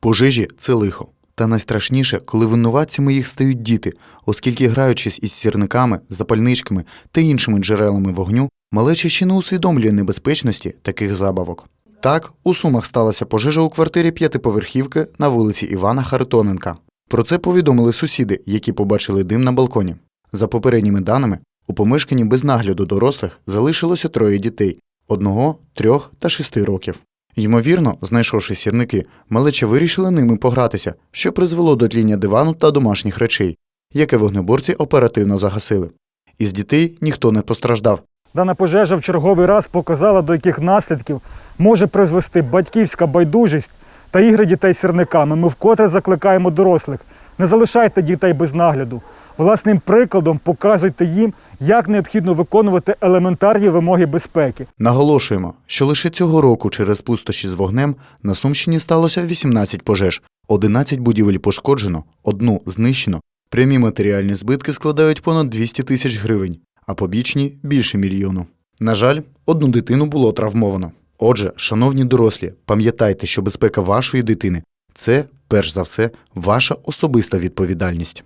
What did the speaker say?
Пожежі це лихо. Та найстрашніше, коли винуватцями їх стають діти, оскільки, граючись із сірниками, запальничками та іншими джерелами вогню, малеча ще не усвідомлює небезпечності таких забавок. Так, у Сумах сталася пожежа у квартирі п'ятиповерхівки на вулиці Івана Харитоненка. Про це повідомили сусіди, які побачили дим на балконі. За попередніми даними, у помешканні без нагляду дорослих залишилося троє дітей одного, трьох та шести років. Ймовірно, знайшовши сірники, малеча вирішила ними погратися, що призвело до тління дивану та домашніх речей, яке вогнеборці оперативно загасили. Із дітей ніхто не постраждав. Дана пожежа в черговий раз показала, до яких наслідків може призвести батьківська байдужість та ігри дітей сірниками. Ми вкотре закликаємо дорослих. Не залишайте дітей без нагляду. Власним прикладом показуйте їм, як необхідно виконувати елементарні вимоги безпеки. Наголошуємо, що лише цього року через пустощі з вогнем на Сумщині сталося 18 пожеж, 11 будівель пошкоджено, одну знищено. Прямі матеріальні збитки складають понад 200 тисяч гривень, а побічні більше мільйону. На жаль, одну дитину було травмовано. Отже, шановні дорослі, пам'ятайте, що безпека вашої дитини це, перш за все, ваша особиста відповідальність.